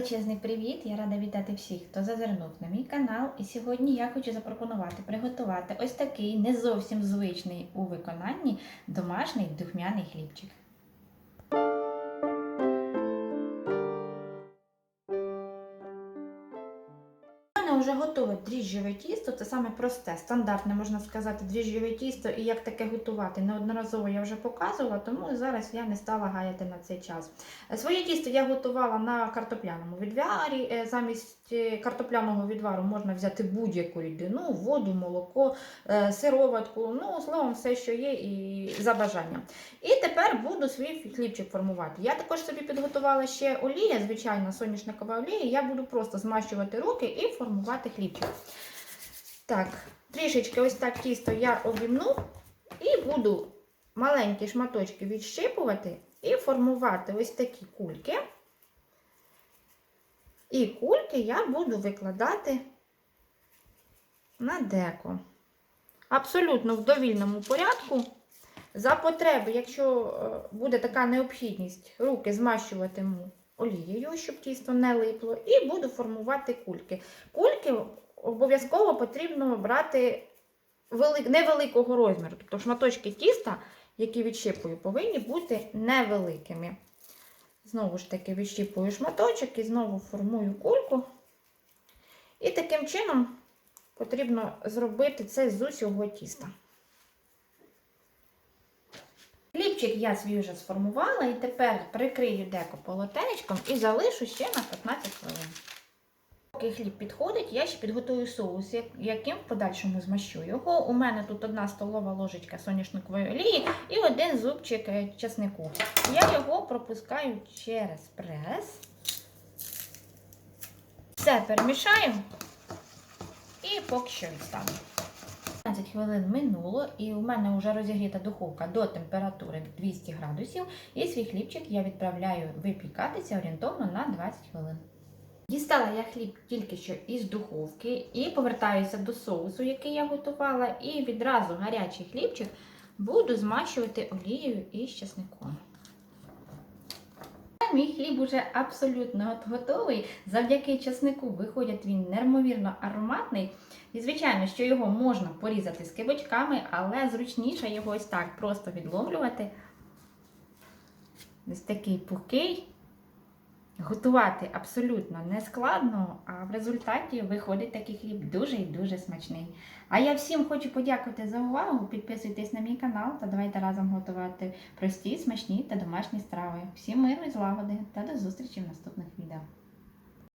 Величезний привіт! Я рада вітати всіх, хто зазирнув на мій канал. І сьогодні я хочу запропонувати приготувати ось такий не зовсім звичний у виконанні домашній духмяний хлібчик. У вже готове дріжджове тісто, це саме просте, стандартне, можна сказати, дріжджове тісто. І як таке готувати неодноразово я вже показувала, тому зараз я не стала гаяти на цей час. Е, Своє тісто я готувала на картопляному відварі. Е, Замість е, картопляного відвару можна взяти будь-яку рідину, воду, молоко, сироватку, ну, словом, все, що є, і за бажанням. І тепер буду свій хлібчик формувати. Я також собі підготувала ще олія, звичайно, соняшникова олія. Я буду просто змащувати руки і формувати хлібчик. Так, трішечки ось так тісто я обімну і буду маленькі шматочки відщипувати і формувати ось такі кульки. І кульки я буду викладати на деко. Абсолютно в довільному порядку. За потреби, якщо е, буде така необхідність, руки змащуватиму олією, щоб тісто не липло, і буду формувати кульки. Кульки обов'язково потрібно брати невеликого розміру. Тобто шматочки тіста, які відщипую, повинні бути невеликими. Знову ж таки, відщіпую шматочок і знову формую кульку. І таким чином потрібно зробити це з усього тіста. Хлібчик я свій вже сформувала і тепер прикрию деко полотенечком і залишу ще на 15 хвилин. Поки хліб підходить, я ще підготую соус, яким в подальшому змащу його. У мене тут одна столова ложечка соняшникової олії і один зубчик е, чеснику. Я його пропускаю через прес. Все перемішаю і поки що відставлю. 15 хвилин минуло, і у мене вже розігріта духовка до температури 200 градусів. І свій хлібчик я відправляю випікатися орієнтовно на 20 хвилин. Дістала я хліб тільки що із духовки і повертаюся до соусу, який я готувала, і відразу гарячий хлібчик буду змащувати олією із чесником. Мій хліб уже абсолютно от готовий. Завдяки чеснику виходить він неймовірно ароматний. І, звичайно, що його можна порізати скибочками, але зручніше його ось так просто відломлювати. Ось такий пухкий. Готувати абсолютно не складно, а в результаті виходить такий хліб дуже і дуже смачний. А я всім хочу подякувати за увагу. Підписуйтесь на мій канал та давайте разом готувати прості, смачні та домашні страви. Всім миру і злагоди та до зустрічі в наступних відео.